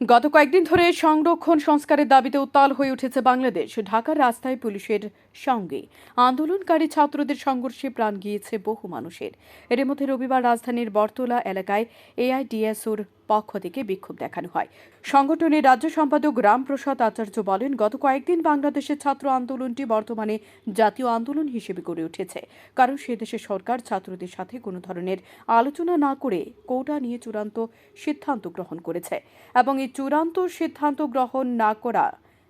গত কয়েকদিন ধরে সংরক্ষণ সংস্কারের দাবিতে উত্তাল হয়ে উঠেছে বাংলাদেশ। ঢাকার রাস্তায় পুলিশের সঙ্গে। আন্দোলনকারী ছাত্রদের সংঘর্ষে প্রাণ গিয়েছে বহু মানুষের। এর মধ্যে রবিবার রাজধানীর বরতলা এলাকায় এআইডিএসওর পক্ষ থেকে বিক্ষোভ দেখানো হয়। সংগঠনের রাজ্য সম্পাদক রামপ্রসাদ আচার্য বলেন, গত কয়েকদিন বাংলাদেশের ছাত্র আন্দোলনটি বর্তমানে জাতীয় আন্দোলন হিসেবে গড়ে উঠেছে। কারণ সে দেশের সরকার ছাত্রদের সাথে কোনো ধরনের আলোচনা না করে কোটা নিয়ে চূড়ান্ত সিদ্ধান্ত গ্রহণ করেছে এবং এই চূড়ান্ত সিদ্ধান্ত গ্রহণ না করা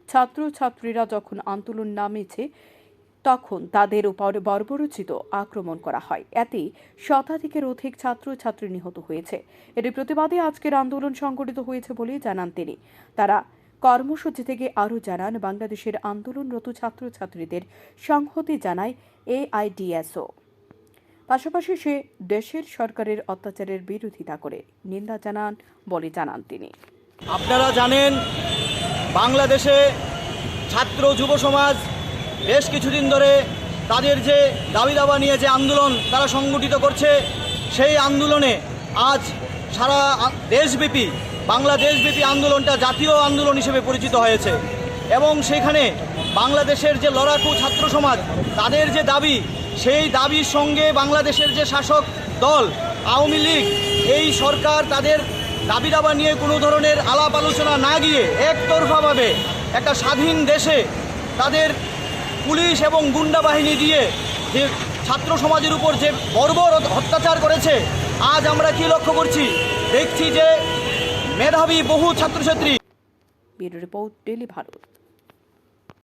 ছাত্রছাত্রীরা যখন আন্দোলন নামেছে তখন তাদের উপর বর্বরচিত আক্রমণ করা হয়। এতে শতাধিকের অধিক ছাত্রছাত্রী নিহত হয়েছে। এর প্রতিবাদে আজকের আন্দোলন সংগঠিত হয়েছে বলে জানান তিনি। তারা কর্মসূচি থেকে আরও জানান, বাংলাদেশের আন্দোলনরত ছাত্রছাত্রীদের সংহতি জানায় এআইডিএসও। পাশাপাশি সে দেশের সরকারের অত্যাচারের বিরোধিতা করে নিন্দা জানান বলে জানান তিনি। আপনারা জানেন, বাংলাদেশে ছাত্র যুব সমাজ বেশ কিছুদিন ধরে তাদের যে দাবি দাবা নিয়ে যে আন্দোলন তারা সংগঠিত করছে, সেই আন্দোলনে আজ সারা দেশব্যাপী, বাংলাদেশব্যাপী আন্দোলনটা জাতীয় আন্দোলন হিসেবে পরিচিত হয়েছে। এবং সেখানে বাংলাদেশের যে লড়াকু ছাত্র সমাজ, তাদের যে দাবি, সেই দাবির সঙ্গে বাংলাদেশের যে শাসক দল, আওয়ামী লীগ, এই সরকার তাদের দাবি দাবা নিয়ে কোনো ধরনের আলাপ আলোচনা না গিয়ে একতরফাভাবে একটা স্বাধীন দেশে তাদের পুলিশ এবং গুন্ডা বাহিনী দিয়ে যে ছাত্র সমাজের উপর যে বর্বর অত্যাচার করেছে, আজ আমরা কি লক্ষ্য করছি? দেখছি যে মেধাবী বহু ছাত্রছাত্রী ভারত।